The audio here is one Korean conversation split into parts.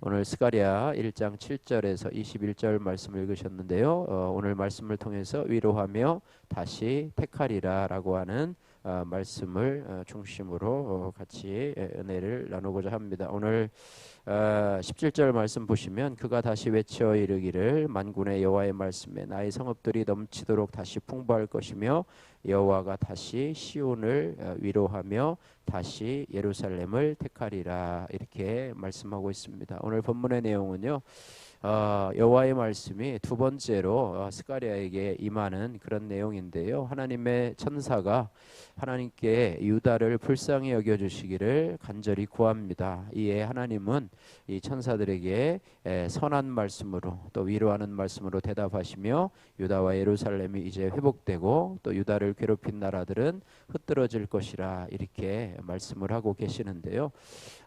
오늘 스가랴 1장 7절에서 21절 말씀을 읽으셨는데요. 어, 오늘 말씀을 통해서 위로하며 다시 택하리라라고 하는 어, 말씀을 어, 중심으로 어, 같이 은혜를 나누고자 합니다. 오늘 17절 말씀 보시면 그가 다시 외쳐 이르기를 만군의 여호와의 말씀에 나의 성읍들이 넘치도록 다시 풍부할 것이며 여호와가 다시 시온을 위로하며 다시 예루살렘을 택하리라 이렇게 말씀하고 있습니다. 오늘 본문의 내용은요. 어, 여호와의 말씀이 두 번째로 어, 스가랴에게 임하는 그런 내용인데요. 하나님의 천사가 하나님께 유다를 불쌍히 여겨 주시기를 간절히 구합니다. 이에 하나님은 이 천사들에게 에, 선한 말씀으로 또 위로하는 말씀으로 대답하시며 유다와 예루살렘이 이제 회복되고 또 유다를 괴롭힌 나라들은 흩어질 것이라 이렇게 말씀을 하고 계시는데요.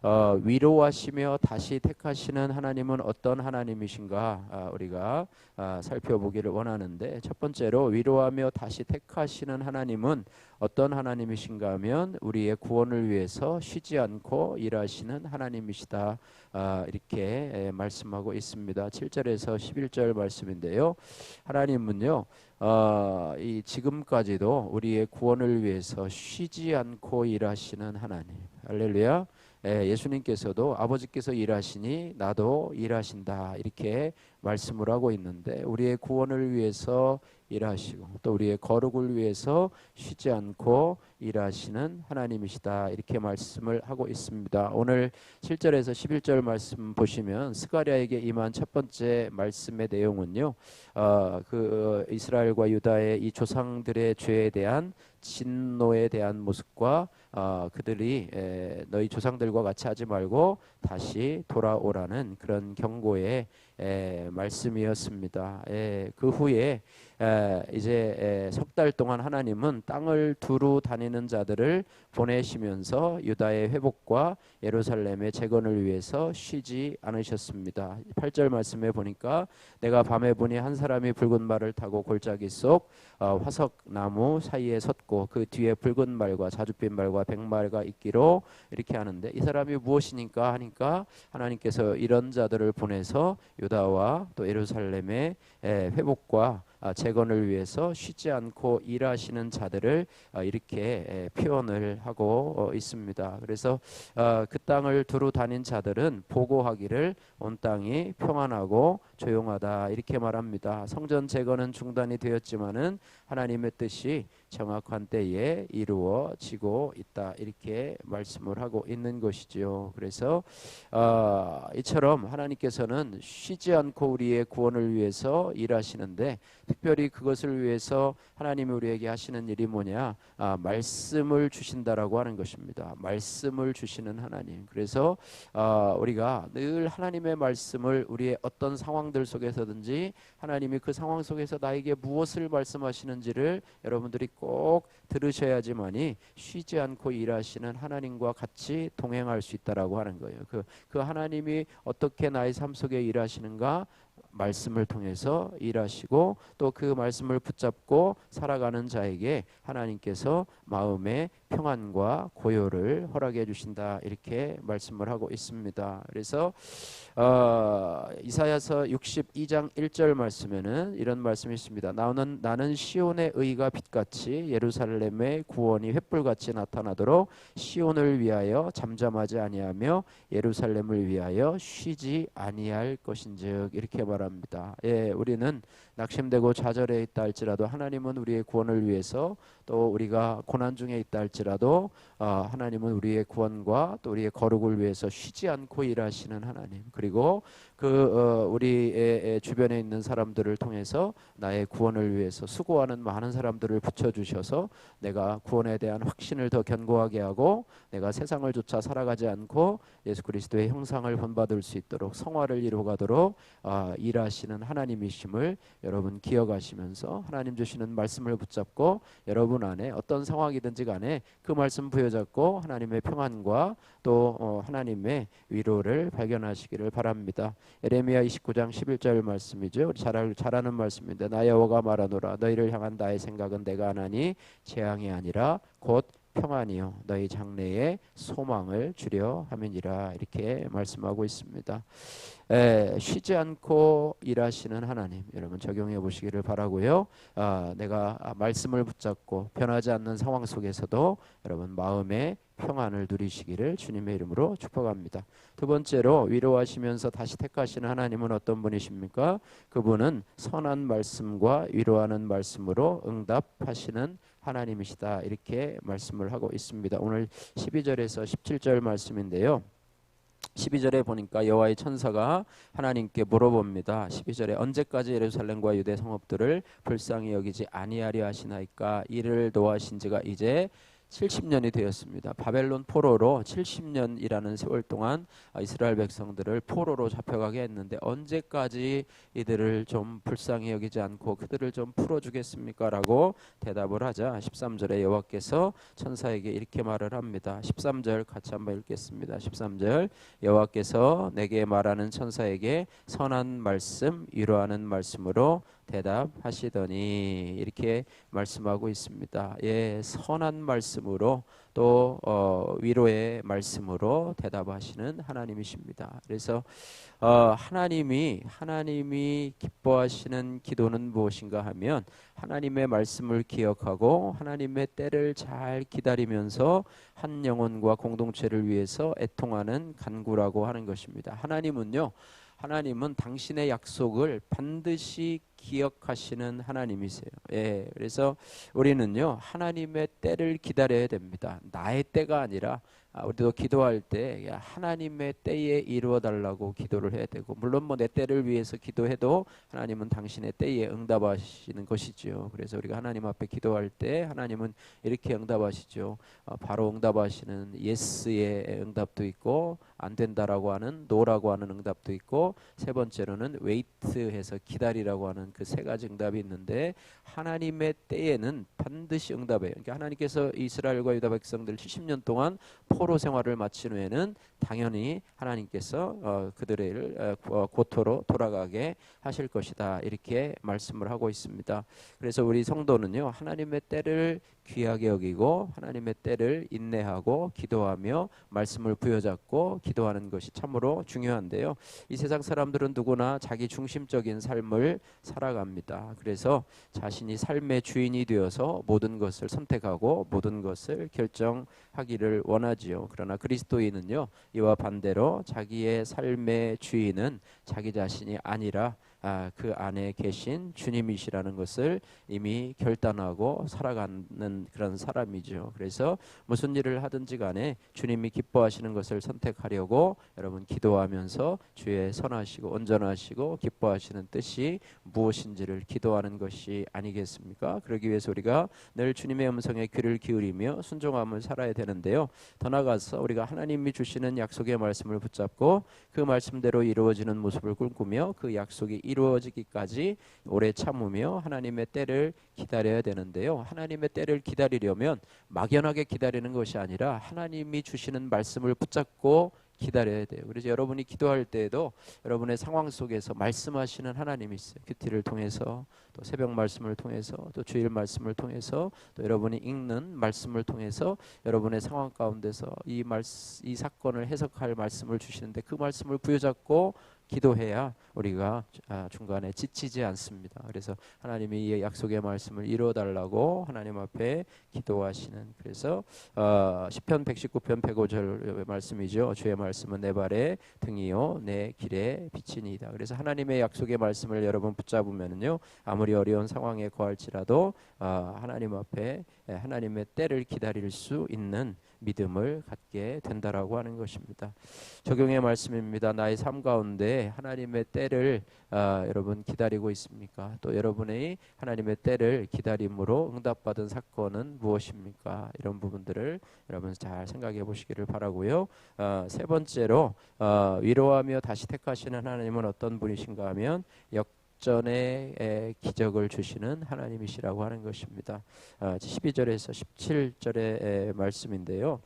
어, 위로하시며 다시 택하시는 하나님은 어떤 하나님이신가 아, 우리가 아, 살펴보기를 원하는데 첫 번째로 위로하며 다시 택하시는 하나님은 어떤 하나님이신가 하면 우리의 구원을 위해서 쉬지 않고 일하시는 하나님이시다. 아, 이렇게 말씀하고 있습니다. 7절에서 11절 말씀인데요. 하나님은요. 어, 이 지금까지도 우리의 구원을 위해서 쉬지 않고 일하시는 하나님. 할렐루야. 예, 예수님께서도 아버지께서 일하시니 나도 일하신다 이렇게 말씀을 하고 있는데 우리의 구원을 위해서 일하시고 또 우리의 거룩을 위해서 쉬지 않고 일하시는 하나님이시다 이렇게 말씀을 하고 있습니다. 오늘 7절에서 11절 말씀 보시면 스가랴에게 임한 첫 번째 말씀의 내용은요. 어, 그 이스라엘과 유다의 이 조상들의 죄에 대한 진노에 대한 모습과 어, 그들이 에, 너희 조상들과 같이 하지 말고 다시 돌아오라는 그런 경고의 에, 말씀이었습니다. 에, 그 후에 에, 이제 석 달 동안 하나님은 땅을 두루 다니는 자들을 보내시면서 유다의 회복과 예루살렘의 재건을 위해서 쉬지 않으셨습니다. 8절 말씀에 보니까 내가 밤에 보니 한 사람이 붉은 말을 타고 골짜기 속 어, 화석 나무 사이에 섰고 그 뒤에 붉은 말과 자줏빛 말과 백말과 있기로 이렇게 하는데 이 사람이 무엇이니까 하니까 하나님께서 이런 자들을 보내서 유다와 또 예루살렘의 회복과 아, 재건을 위해서 쉬지 않고 일하시는 자들을 아, 이렇게 표현을 하고 어, 있습니다. 그래서 아, 그 땅을 두루 다닌 자들은 보고하기를 온 땅이 평안하고 조용하다 이렇게 말합니다. 성전 재건은 중단이 되었지만은 하나님의 뜻이 정확한 때에 이루어지고 있다 이렇게 말씀을 하고 있는 것이지요. 그래서 어, 이처럼 하나님께서는 쉬지 않고 우리의 구원을 위해서 일하시는데 특별히 그것을 위해서 하나님이 우리에게 하시는 일이 뭐냐? 아, 말씀을 주신다라고 하는 것입니다. 말씀을 주시는 하나님. 그래서 어, 우리가 늘 하나님의 말씀을 우리의 어떤 상황들 속에서든지 하나님이 그 상황 속에서 나에게 무엇을 말씀하시는지를 여러분들이 꼭 들으셔야지만이 쉬지 않고 일하시는 하나님과 같이 동행할 수 있다라고 하는 거예요. 그, 그 하나님이 어떻게 나의 삶 속에 일하시는가 말씀을 통해서 일하시고 또 그 말씀을 붙잡고 살아가는 자에게 하나님께서 마음의 평안과 고요를 허락해 주신다 이렇게 말씀을 하고 있습니다. 그래서 어, 이사야서 62장 1절 말씀에는 이런 말씀이 있습니다. 나는 나는 시온의 의가 빛같이 예루살렘의 구원이 횃불같이 나타나도록 시온을 위하여 잠잠하지 아니하며 예루살렘을 위하여 쉬지 아니할 것인즉 이렇게 말 합니다. 예, 우리는 낙심되고 좌절해 있다 할지라도 하나님은 우리의 구원을 위해서 또 우리가 고난 중에 있다 할지라도 어, 하나님은 우리의 구원과 또 우리의 거룩을 위해서 쉬지 않고 일하시는 하나님 그리고 그 어, 우리의 주변에 있는 사람들을 통해서 나의 구원을 위해서 수고하는 많은 사람들을 붙여 주셔서 내가 구원에 대한 확신을 더 견고하게 하고 내가 세상을 쫓아 살아가지 않고 예수 그리스도의 형상을 본받을 수 있도록 성화를 이루어가도록 어, 일하시는 하나님이심을 여러분 기억하시면서 하나님 주시는 말씀을 붙잡고 여러분 안에 어떤 상황이든지 간에 그 말씀 부여잡고 하나님의 평안과 또 어, 하나님의 위로를 발견하시기를 바랍니다. 에레미야 29장 11절 말씀이죠. 잘 잘하는 말씀인데 나 여호와가 말하노라 너희를 향한 나의 생각은 내가 하나니 재앙이 아니라 곧 평안이요 너희 장래에 소망을 주려 함이니라 이렇게 말씀하고 있습니다. 에, 쉬지 않고 일하시는 하나님 여러분 적용해 보시기를 바라고요. 아, 내가 말씀을 붙잡고 변하지 않는 상황 속에서도 여러분 마음에 평안을 누리시기를 주님의 이름으로 축복합니다. 두 번째로 위로하시면서 다시 택하시는 하나님은 어떤 분이십니까? 그분은 선한 말씀과 위로하는 말씀으로 응답하시는 하나님이시다. 이렇게 말씀을 하고 있습니다. 오늘 12절에서 17절 말씀인데요. 12절에 보니까 여호와의 천사가 하나님께 물어봅니다. 12절에 언제까지 예루살렘과 유대 성읍들을 불쌍히 여기지 아니하려 하시나이까 이를 노하신 지가 이제 70년이 되었습니다. 바벨론 포로로 70년이라는 세월 동안 이스라엘 백성들을 포로로 잡혀가게 했는데 언제까지 이들을 좀 불쌍히 여기지 않고 그들을 좀 풀어주겠습니까?라고 대답을 하자 13절에 여호와께서 천사에게 이렇게 말을 합니다. 13절 같이 한번 읽겠습니다. 13절 여호와께서 내게 말하는 천사에게 선한 말씀 위로하는 말씀으로 대답하시더니 이렇게 말씀하고 있습니다. 예, 선한 말씀으로 또 어, 위로의 말씀으로 대답하시는 하나님이십니다. 그래서 어, 하나님이 하나님이 기뻐하시는 기도는 무엇인가 하면 하나님의 말씀을 기억하고 하나님의 때를 잘 기다리면서 한 영혼과 공동체를 위해서 애통하는 간구라고 하는 것입니다. 하나님은요. 하나님은 당신의 약속을 반드시 기억하시는 하나님이세요. 예, 그래서 우리는요 하나님의 때를 기다려야 됩니다. 나의 때가 아니라 아, 우리도 기도할 때 하나님의 때에 이루어 달라고 기도를 해야 되고 물론 뭐 내 때를 위해서 기도해도 하나님은 당신의 때에 응답하시는 것이지요. 그래서 우리가 하나님 앞에 기도할 때 하나님은 이렇게 응답하시죠. 어, 바로 응답하시는 예스의 응답도 있고 안 된다라고 하는 노라고 하는 응답도 있고 세 번째로는 웨이트해서 기다리라고 하는 그 세 가지 응답이 있는데 하나님의 때에는 반드시 응답해요. 그러니까 하나님께서 이스라엘과 유다 백성들 70년 동안 포로 생활을 마친 후에는 당연히 하나님께서 어, 그들을 어, 고토로 돌아가게 하실 것이다 이렇게 말씀을 하고 있습니다. 그래서 우리 성도는요 하나님의 때를 귀하게 여기고 하나님의 때를 인내하고 기도하며 말씀을 부여잡고 기도하는 것이 참으로 중요한데요. 이 세상 사람들은 누구나 자기 중심적인 삶을 살아갑니다. 그래서 자신이 삶의 주인이 되어서 모든 것을 선택하고 모든 것을 결정하기를 원하지요. 그러나 그리스도인은요. 이와 반대로 자기의 삶의 주인은 자기 자신이 아니라 아, 그 안에 계신 주님이시라는 것을 이미 결단하고 살아가는 그런 사람이죠. 그래서 무슨 일을 하든지 간에 주님이 기뻐하시는 것을 선택하려고 여러분 기도하면서 주의 선하시고 온전하시고 기뻐하시는 뜻이 무엇인지를 기도하는 것이 아니겠습니까? 그러기 위해서 우리가 늘 주님의 음성에 귀를 기울이며 순종함을 살아야 되는데요. 더 나아가서 우리가 하나님이 주시는 약속의 말씀을 붙잡고 그 말씀대로 이루어지는 모습을 꿈꾸며 그 약속이 이루어지기까지 오래 참으며 하나님의 때를 기다려야 되는데요. 하나님의 때를 기다리려면 막연하게 기다리는 것이 아니라 하나님이 주시는 말씀을 붙잡고 기다려야 돼요. 그래서 여러분이 기도할 때에도 여러분의 상황 속에서 말씀하시는 하나님이 있어요. 큐티를 통해서 또 새벽 말씀을 통해서 또 주일 말씀을 통해서 또 여러분이 읽는 말씀을 통해서 여러분의 상황 가운데서 이 말씀 이 사건을 해석할 말씀을 주시는데 그 말씀을 부여잡고 기도해야 우리가 아, 중간에 지치지 않습니다. 그래서 하나님이 이 약속의 말씀을 이루어 달라고 하나님 앞에 기도하시는 그래서 어, 시편 119편 105절 말씀이죠. 주의 말씀은 내 발의 등이요 내 길에 빛이니이다. 그래서 하나님의 약속의 말씀을 여러분 붙잡으면은요 아무리 어려운 상황에 거할지라도 어, 하나님 앞에 하나님의 때를 기다릴 수 있는 믿음을 갖게 된다라고 하는 것입니다. 적용의 말씀입니다. 나의 삶 가운데 하나님의 때를 아, 여러분 기다리고 있습니까? 또 여러분의 하나님의 때를 기다림으로 응답받은 사건은 무엇입니까? 이런 부분들을 여러분 잘 생각해 보시기를 바라고요. 아, 세 번째로 아, 위로하며 다시 택하시는 하나님은 어떤 분이신가 하면 역 전에 기적을 주시는 하나님이시라고 하는 것입니다. 12절에서 아, 17절의 말씀인데요.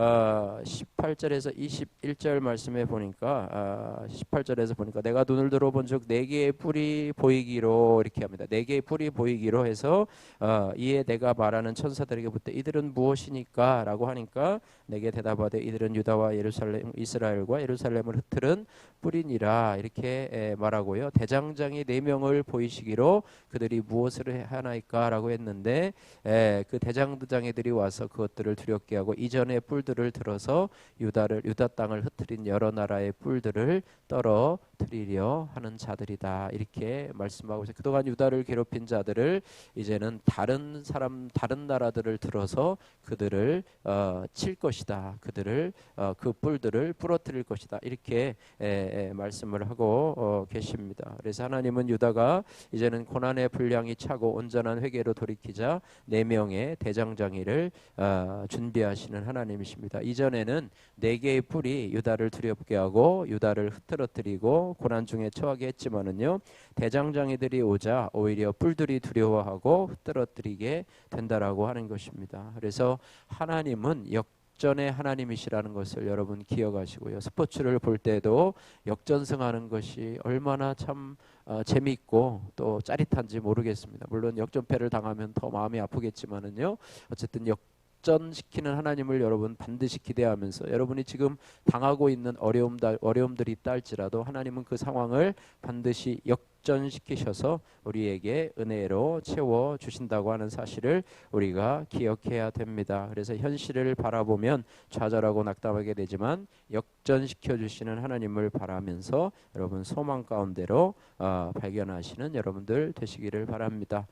어, 18절에서 21절 말씀에 보니까 아, 18절에서 보니까 내가 눈을 들어본 즉 네 개의 뿔이 보이기로 이렇게 합니다. 네 개의 뿔이 보이기로 해서 어, 이에 내가 말하는 천사들에게 묻되 이들은 무엇이니까라고 하니까 내게 대답하되 이들은 유다와 예루살렘 이스라엘과 예루살렘을 흩트른 뿔이니라 이렇게 에, 말하고요. 대장장이 네 명을 보이시기로 그들이 무엇을 하나이까라고 했는데 에, 그 대장장이들이 와서 그것들을 두렵게 하고 이전의 뿔 들을 들어서 유다를 유다 땅을 흩트린 여러 나라의 뿔들을 떨어 뜨리려 하는 자들이다 이렇게 말씀하고 있어요. 그동안 유다를 괴롭힌 자들을 이제는 다른 사람 다른 나라들을 들어서 그들을 어, 칠 것이다. 그들을 어, 그 뿔들을 부러뜨릴 것이다. 이렇게 에, 에, 말씀을 하고 어, 계십니다. 그래서 하나님은 유다가 이제는 고난의 분량이 차고 온전한 회개로 돌이키자 네 명의 대장장이를 어, 준비하시는 하나님이십니다. 이전에는 네 개의 뿔이 유다를 두렵게 하고 유다를 흐트러뜨리고 고난 중에 처하게 했지만은요 대장장이들이 오자 오히려 뿔들이 두려워하고 흐트러뜨리게 된다라고 하는 것입니다. 그래서 하나님은 역 역전의 하나님이시라는 것을 여러분 기억하시고요. 스포츠를 볼 때도 역전승하는 것이 얼마나 참 어, 재미있고 또 짜릿한지 모르겠습니다. 물론 역전패를 당하면 더 마음이 아프겠지만은요. 어쨌든 역 전시키는 하나님을 여러분 반드시 기대하면서 여러분이 지금 당하고 있는 어려움 어려움들이 있다 할지라도 하나님은 그 상황을 반드시 역 역전시키셔서 우리에게 은혜로 채워 주신다고 하는 사실을 우리가 기억해야 됩니다. 그래서 현실을 바라보면 좌절하고 낙담하게 되지만 역전시켜 주시는 하나님을 바라면서 여러분 소망 가운데로 어, 발견하시는 여러분들 되시기를 바랍니다.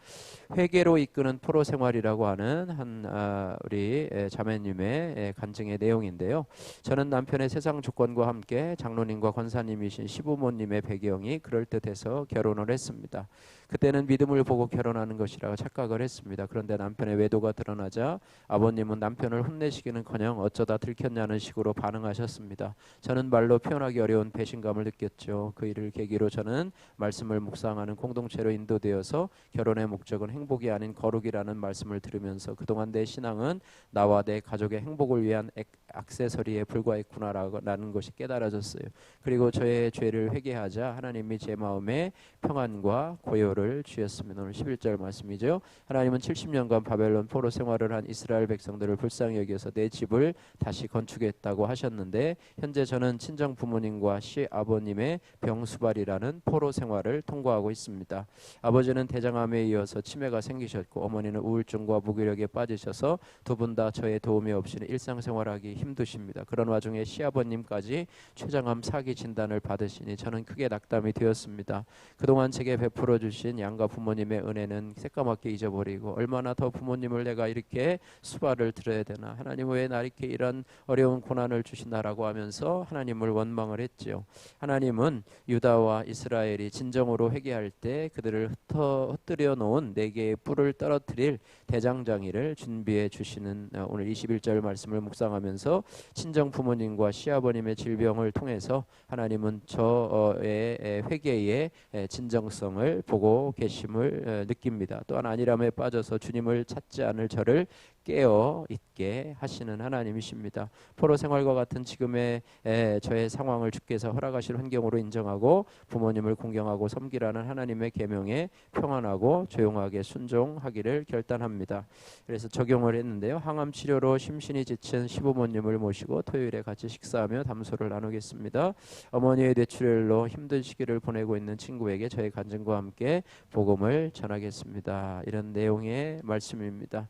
회개로 이끄는 프로 생활이라고 하는 한 어, 우리 자매님의 간증의 내용인데요. 저는 남편의 세상 조건과 함께 장로님과 권사님이신 시부모님의 배경이 그럴 듯해서 결혼 을 했습니다. 그때는 믿음을 보고 결혼하는 것이라고 착각을 했습니다. 그런데 남편의 외도가 드러나자 아버님은 남편을 혼내시기는커녕 어쩌다 들켰냐는 식으로 반응하셨습니다. 저는 말로 표현하기 어려운 배신감을 느꼈죠. 그 일을 계기로 저는 말씀을 묵상하는 공동체로 인도되어서 결혼의 목적은 행복이 아닌 거룩이라는 말씀을 들으면서 그동안 내 신앙은 나와 내 가족의 행복을 위한 액세서리에 불과했구나라는 것이 깨달아졌어요. 그리고 저의 죄를 회개하자 하나님이 제 마음에 평안과 고요를 주셨습니다. 오늘 11절 말씀이죠. 하나님은 70년간 바벨론 포로 생활을 한 이스라엘 백성들을 불쌍히 여겨서 내 집을 다시 건축했다고 하셨는데 현재 저는 친정 부모님과 시 아버님의 병수발이라는 포로 생활을 통과하고 있습니다. 아버지는 대장암에 이어서 치매가 생기셨고 어머니는 우울증과 무기력에 빠지셔서 두 분 다 저의 도움이 없이는 일상생활하기 힘드십니다. 그런 와중에 시아버님까지 췌장암 사기 진단을 받으시니 저는 크게 낙담이 되었습니다. 그동안 제게 베풀어 주신 양가 부모님의 은혜는 새까맣게 잊어버리고 얼마나 더 부모님을 내가 이렇게 수발을 들어야 되나 하나님 왜 나 이렇게 이런 어려운 고난을 주시나라고 하면서 하나님을 원망을 했지요. 하나님은 유다와 이스라엘이 진정으로 회개할 때 그들을 흩어 흩뜨려 놓은 네 개의 뿔을 떨어뜨릴 대장장이를 준비해 주시는 어, 오늘 21절 말씀을 묵상하면서 친정 부모님과 시아버님의 질병을 통해서 하나님은 저의 회개의 진정성을 보고 계심을 느낍니다. 또한 안일함에 빠져서 주님을 찾지 않을 저를 깨어 있게 하시는 하나님이십니다. 포로 생활과 같은 지금의 에, 저의 상황을 주께서 허락하실 환경으로 인정하고 부모님을 공경하고 섬기라는 하나님의 계명에 평안하고 조용하게 순종하기를 결단합니다. 그래서 적용을 했는데요. 항암 치료로 심신이 지친 시부모님을 모시고 토요일에 같이 식사하며 담소를 나누겠습니다. 어머니의 뇌출혈로 힘든 시기를 보내고 있는 친구에게 저의 간증과 함께 복음을 전하겠습니다. 이런 내용의 말씀입니다.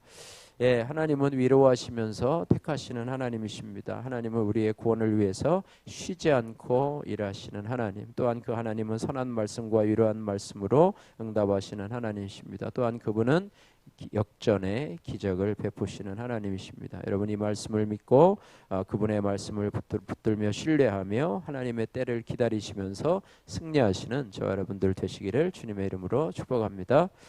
예, 하나님은 위로하시면서 택하시는 하나님이십니다. 하나님은 우리의 구원을 위해서 쉬지 않고 일하시는 하나님. 또한 그 하나님은 선한 말씀과 위로한 말씀으로 응답하시는 하나님이십니다. 또한 그분은 역전의 기적을 베푸시는 하나님이십니다. 여러분 이 말씀을 믿고 어, 그분의 말씀을 붙들며 신뢰하며 하나님의 때를 기다리시면서 승리하시는 저 여러분들 되시기를 주님의 이름으로 축복합니다.